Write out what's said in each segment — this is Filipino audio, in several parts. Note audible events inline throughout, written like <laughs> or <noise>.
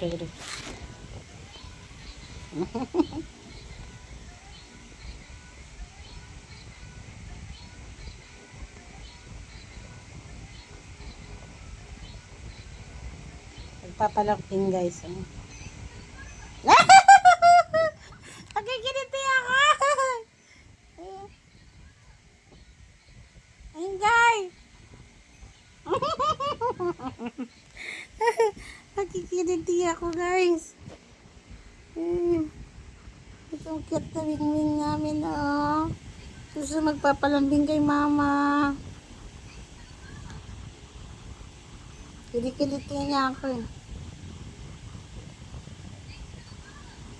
Pero. Nagpapalakping guys. Oh. <laughs> Nagkikiliti ako! <laughs> Ayun guys! <laughs> Nagkikiliti ako guys. Eh, Ito ang cute na wingwing namin oh. Gusto magpapalambing kay mama. Kilikiliti niya ako eh.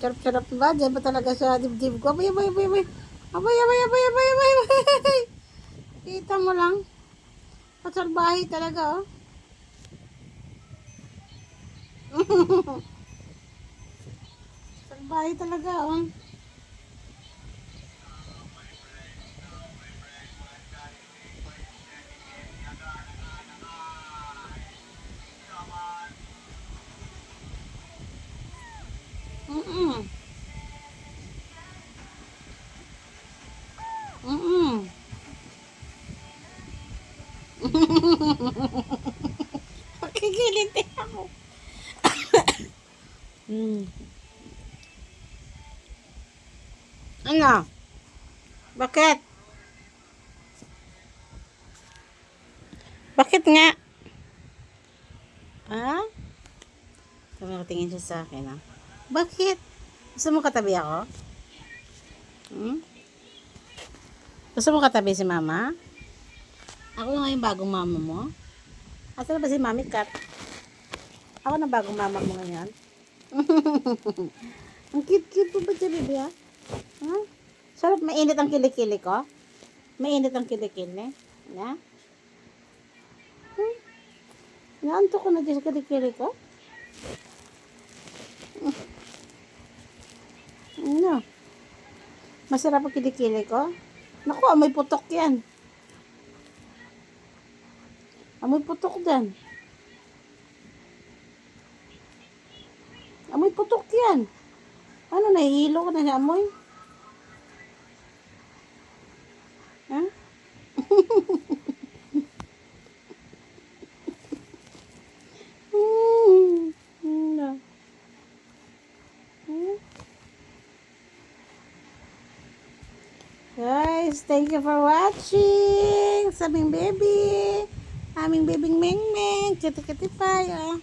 Charap-charap ba? Diyan ba talaga sa dibdib ko? Abay, abay, abay, abay. Abay, abay, abay, abay, abay, abay. Kita mo lang. Pasalbahe talaga, oh. Salbahe talaga, oh. Mm-mm. Mm-mm. <laughs> Makikiliti ako. Mm. Ano? Bakit? Bakit nga? Ha? Tingin siya sa akin, ha? Bakit? Gusto mo katabi ako? Hmm? Gusto mo katabi si mama? Ako nga yung bagong mama mo? Asa na ba si Mami Kat? Ako na bagong mama mo ngayon? <laughs> ang cute-cute po ba siya, baby, ha? Ha? Sarap, mainit ang kilikili ko? Mainit ang kilikili? Na? Hmm? Naanto ko na dyan sa kilikili ko? Ano? Masarap ang kilikili ko? Naku, amoy putok yan. Amoy putok dyan. Amoy putok yan. Ano, nahihilo ka na sa amoy? Ha? <laughs> Hmm. Ano? Hmm? Guys, thank you for watching. Sa baby. Aming bibing meng meng. Kiti-kiti pa, oh.